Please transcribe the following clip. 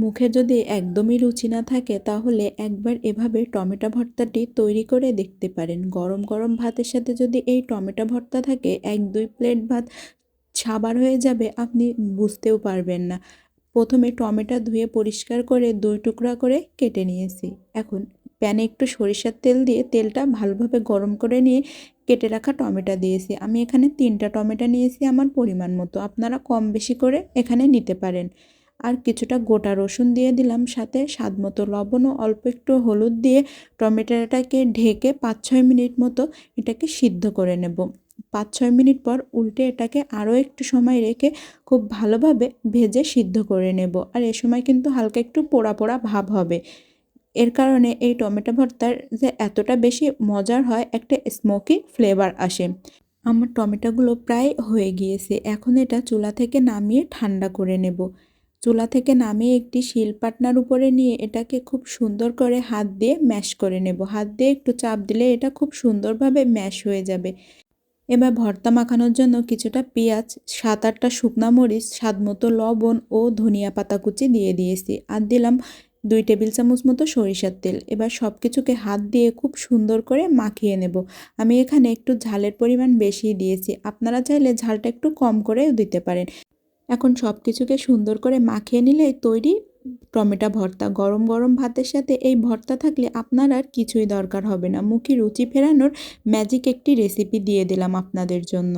মুখে যদি একদমই রুচি না থাকে, তাহলে একবার এভাবে টমেটো ভর্তাটি তৈরি করে দেখতে পারেন। গরম গরম ভাতের সাথে যদি এই টমেটো ভর্তা থাকে, এক দুই প্লেট ভাত সাবার হয়ে যাবে, আপনি বুঝতেও পারবেন না। প্রথমে টমেটো ধুয়ে পরিষ্কার করে দুই টুকরা করে কেটে নিয়েছি। এখন প্যানে একটু সরিষার তেল দিয়ে তেলটা ভালোভাবে গরম করে নিয়ে কেটে রাখা টমেটো দিয়েছি। আমি এখানে তিনটা টমেটো নিয়েছি আমার পরিমাণ মতো। আপনারা কম বেশি করে এখানে নিতে পারেন। আর কিছুটা গোটা রসুন দিয়ে দিলাম, সাথে স্বাদ মতো লবণ ও অল্প একটু হলুদ দিয়ে টমেটোটাকে ঢেকে পাঁচ ছয় মিনিট মতো এটাকে সিদ্ধ করে নেব। পাঁচ ছয় মিনিট পর উল্টে এটাকে আরও একটু সময় রেখে খুব ভালোভাবে ভেজে সিদ্ধ করে নেব। আর এ সময় কিন্তু হালকা একটু পোড়া পোড়া ভাব হবে। এর কারণে এই টমেটো ভর্তার যে এতটা বেশি মজার হয়, একটা স্মোকি ফ্লেভার আসে। আমার টমেটোগুলো প্রায় হয়ে গিয়েছে। এখন এটা চুলা থেকে নামিয়ে ঠান্ডা করে নেব। চুলা থেকে নামিয়ে একটি শিল পাটনার উপরে নিয়ে এটাকে খুব সুন্দর করে হাত দিয়ে ম্যাশ করে নেব। হাত দিয়ে একটু চাপ দিলে এটা খুব সুন্দরভাবে ম্যাশ হয়ে যাবে। এবার ভর্তা মাখানোর জন্য কিছুটা পেঁয়াজ, সাত আটটা শুকনা মরিচ, স্বাদ মতো লবণ ও ধনিয়া পাতা কুচি দিয়ে দিয়েছি আর দিলাম দুই টেবিল চামচ মতো সরিষার তেল। এবার সব কিছুকে হাত দিয়ে খুব সুন্দর করে মাখিয়ে নেব। আমি এখানে একটু ঝালের পরিমাণ বেশি দিয়েছি। আপনারা চাইলে ঝালটা একটু কম করেও দিতে পারেন। এখন সব কিছুকে সুন্দর করে মাখিয়ে নিলে তৈরি টমেটো ভর্তা। গরম গরম ভাতের সাথে এই ভর্তা থাকলে আপনার আর কিছুই দরকার হবে না। মুখে রুচি ফেরানোর ম্যাজিক একটি রেসিপি দিয়ে দিলাম আপনাদের জন্য।